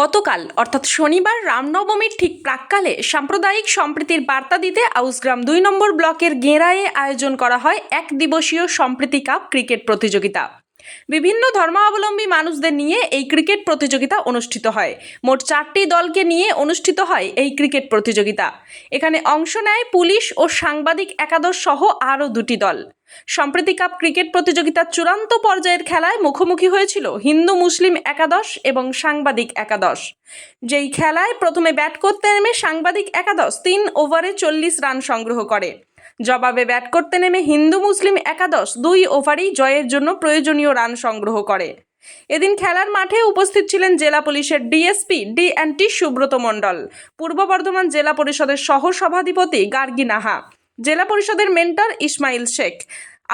গতকাল, অর্থাৎ শনিবার, রামনবমীর ঠিক প্রাককালে সাম্প্রদায়িক সম্প্রীতির বার্তা দিতে আউসগ্রাম দুই নম্বর ব্লকের গেঁড়ায়ে আয়োজন করা হয় এক দিবসীয় সম্প্রীতি কাপ ক্রিকেট প্রতিযোগিতা। বিভিন্ন ধর্মাবলম্বী মানুষদের নিয়ে এই ক্রিকেট প্রতিযোগিতা অনুষ্ঠিত হয়। মোট চারটি দলকে নিয়ে অনুষ্ঠিত হয় এই ক্রিকেট প্রতিযোগিতা। এখানে অংশ নেয় পুলিশ ও সাংবাদিক একাদশ সহ আরও দুটি দল। সম্প্রতি কাপ ক্রিকেট প্রতিযোগিতার চূড়ান্ত পর্যায়ের খেলায় মুখোমুখি হয়েছিল হিন্দু মুসলিম একাদশ এবং সাংবাদিক একাদশ। যেই খেলায় প্রথমে ব্যাট করতে নেমে সাংবাদিক একাদশ তিন ওভারে চল্লিশ রান সংগ্রহ করে। জবাবে ব্যাট করতে নেমে হিন্দু মুসলিম একাদশ দুই ওভারেই জয়ের জন্য প্রয়োজনীয় রান সংগ্রহ করে। এদিন খেলার মাঠে উপস্থিত ছিলেন জেলা পুলিশের DSP D and T Subrata Mondal, Purba Bardhaman জেলা পরিষদের সহ সভাধিপতি গার্গী নাহা, জেলা পরিষদের মেন্টর ইসমাইল শেখ,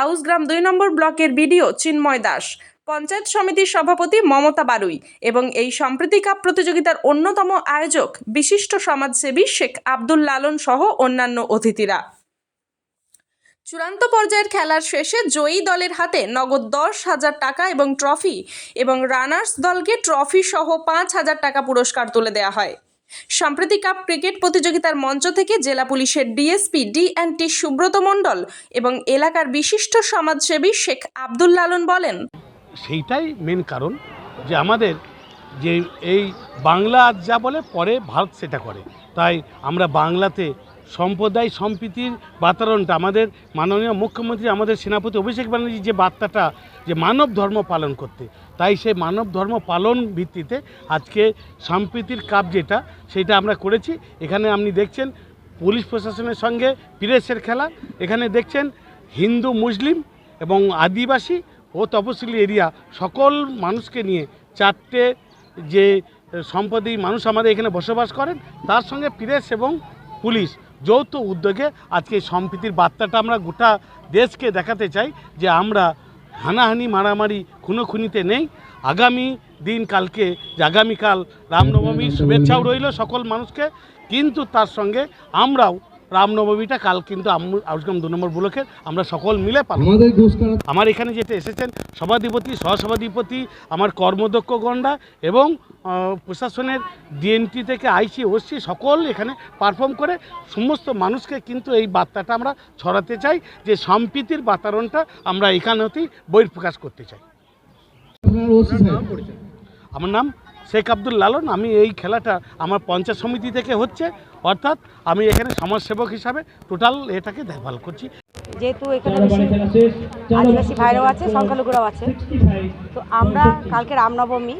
আউসগ্রাম দুই নম্বর ব্লকের বিডিও চিন্ময় দাস, পঞ্চায়েত সমিতির সভাপতি মমতা বারুই এবং এই সম্প্রীতি কাপ প্রতিযোগিতার অন্যতম আয়োজক বিশিষ্ট সমাজসেবী শেখ আব্দুল লালন সহ অন্যান্য অতিথিরা। চূড়ান্ত পর্যায়ের খেলার শেষে জয়ী দলের হাতে নগদ দশ হাজার টাকা এবং ট্রফি এবং রানার্স দলকে ট্রফি সহ পাঁচ হাজার টাকা পুরস্কার তুলে দেওয়া হয়। সম্প্রতি কাপ ক্রিকেট প্রতিযোগিতার মঞ্চ থেকে জেলা পুলিশের DSP D and T Subrata Mondal এবং এলাকার বিশিষ্ট সমাজসেবী শেখ আব্দুল লালন বলেন, সেইটাই মেন কারণ যে আমাদের যে এই বাংলা যা বলে পরে ভারত সেটা করে। তাই আমরা বাংলাতে সম্প্রদায় সম্প্রীতির বাতাবরণটা আমাদের মাননীয় মুখ্যমন্ত্রী, আমাদের সেনাপতি অভিষেক ব্যানার্জি যে বার্তাটা যে মানব ধর্ম পালন করতে, তাই সেই মানব ধর্ম পালন ভিত্তিতে আজকে সম্প্রীতির কাপ যেটা, সেটা আমরা করেছি। এখানে আপনি দেখছেন পুলিশ প্রশাসনের সঙ্গে প্রেসের খেলা, এখানে দেখছেন হিন্দু, মুসলিম এবং আদিবাসী ও তপশিলি এরিয়া, সকল মানুষকে নিয়ে চারটে যে সম্পদী মানুষ আমাদের এখানে বসবাস করেন, তার সঙ্গে প্রেস এবং পুলিশ। যৌথ উদ্যোগে আজকে সম্প্রীতির বার্তাটা আমরা গোটা দেশকে দেখাতে চাই যে আমরা হানাহানি, মারামারি খুনোখুনিতে নেই। আগামী দিন কালকে, যে আগামীকাল রামনবমীর শুভেচ্ছাও রইল সকল মানুষকে, কিন্তু তার সঙ্গে আমরাও রামনবমীটা কাল কিন্তু আউসগ্রাম দু নম্বর ব্লকের আমরা সকল মিলে পালন আমার এখানে যেটা এসেছেন সভাধিপতি সহসভাধিপতি আমার কর্মদক্ষ গণ্ডা এবং প্রশাসনের ডিএনটি থেকে আইসি ওসি সকল এখানে পারফর্ম করে সমস্ত মানুষকে কিন্তু এই বার্তাটা আমরা ছড়াতে চাই যে সম্প্রীতির বাতাবরণটা আমরা এখানে হতেই বহির্প্রকাশ করতে চাই। আমার নাম শেখ আব্দুল লালন, আমি এই খেলাটা আমার পঞ্চায়েত সমিতি থেকে হচ্ছে, অর্থাৎ আমি এখানে সমাজসেবক হিসাবে টোটাল এটাকে দেখভাল করছি। যেহেতু এখানে বেশি আদিবাসী ভাইরাও আছে, সংখ্যালঘুরাও আছে, তো আমরা কালকে রামনবমী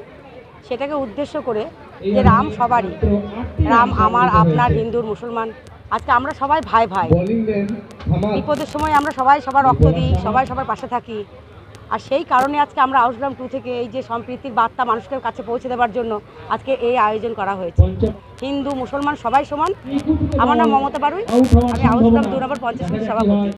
সেটাকে উদ্দেশ্য করে যে রাম সবারই, রাম আমার, আপনার, হিন্দুর, মুসলমান, আজকে আমরা সবাই ভাই ভাই। বিপদের সময় আমরা সবাই সবার রক্ত দিই, সবাই সবার পাশে থাকি আর সেই কারণে আজকে আমরা আউসগ্রাম টু থেকে এই যে সম্প্রীতির বার্তা মানুষের কাছে পৌঁছে দেওয়ার জন্য আজকে এই আয়োজন করা হয়েছে। হিন্দু, মুসলমান সবাই সমান। আমার নাম মমতা বারুই। আমি আউসগ্রাম দু নম্বর পঞ্চাশ সভাপতি।